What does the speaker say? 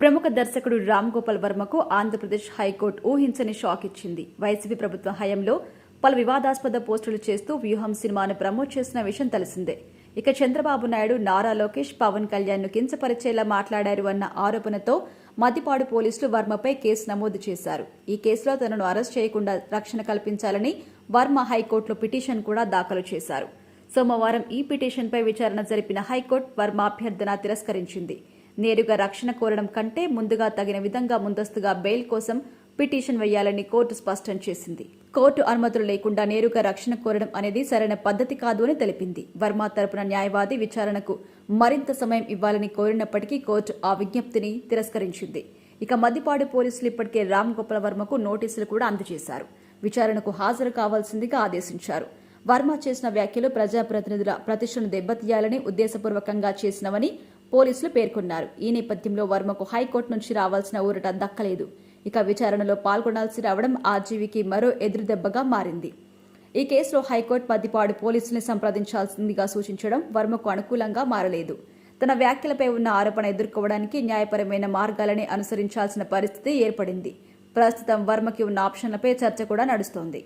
ప్రముఖ దర్శకుడు రామ్ గోపాల్ వర్మకు ఆంధ్రప్రదేశ్ హైకోర్టు ఊహించని షాక్ ఇచ్చింది. వైసీపీ ప్రభుత్వ హయాంలో పలు వివాదాస్పద పోస్టులు చేస్తూ వ్యూహం సినిమాను ప్రమోట్ చేసిన విషయం తెలిసిందే. ఇక చంద్రబాబు నాయుడు నారా లోకేష్ పవన్ కళ్యాణ్ను కించపరిచేలా మాట్లాడారు అన్న ఆరోపణతో మతిపాడు పోలీసులు వర్మపై కేసు నమోదు చేశారు. ఈ కేసులో తనను అరెస్ట్ చేయకుండా రక్షణ కల్పించాలని వర్మ హైకోర్టులో పిటిషన్ కూడా దాఖలు చేశారు. సోమవారం ఈ పిటిషన్పై విచారణ జరిపిన హైకోర్టు వర్మ అభ్యర్థన తిరస్కరించింది. నేరుగా రక్షణ కోరడం కంటే ముందుగా తగిన విధంగా ముందస్తుగా బెయిల్ కోసం పిటిషన్ వేయాలని కోర్టు స్పష్టం చేసింది. కోర్టు అనుమతులు లేకుండా నేరుగా రక్షణ కోరడం అనేది సరైన పద్ధతి కాదు అని తెలిపింది. వర్మ తరపున న్యాయవాది విచారణకు మరింత సమయం ఇవ్వాలని కోరినప్పటికీ కోర్టు ఆ విజ్ఞప్తిని తిరస్కరించింది. ఇక మద్దిపాడు పోలీసులు ఇప్పటికే రామ్ గోపాల వర్మకు నోటీసులు కూడా అందజేశారు. విచారణకు హాజరు కావాల్సిందిగా ఆదేశించారు. వర్మ చేసిన వ్యాఖ్యలు ప్రజాప్రతినిధుల ప్రతిష్టను దెబ్బతీయాలని ఉద్దేశపూర్వకంగా చేసినవని పోలీసులు పేర్కొన్నారు. ఈ నేపథ్యంలో వర్మకు హైకోర్టు నుంచి రావాల్సిన ఊరట దక్కలేదు. ఇక విచారణలో పాల్గొనాల్సి రావడం ఆర్జీవీకి మరో ఎదురుదెబ్బగా మారింది. ఈ కేసులో హైకోర్టు పద్దిపాడు పోలీసుల్ని సంప్రదించాల్సిందిగా సూచించడం వర్మకు అనుకూలంగా మారలేదు. తన వ్యాఖ్యలపై ఉన్న ఆరోపణ ఎదుర్కోవడానికి న్యాయపరమైన మార్గాలని అనుసరించాల్సిన పరిస్థితి ఏర్పడింది. ప్రస్తుతం వర్మకి ఉన్న ఆప్షన్లపై చర్చ కూడా నడుస్తోంది.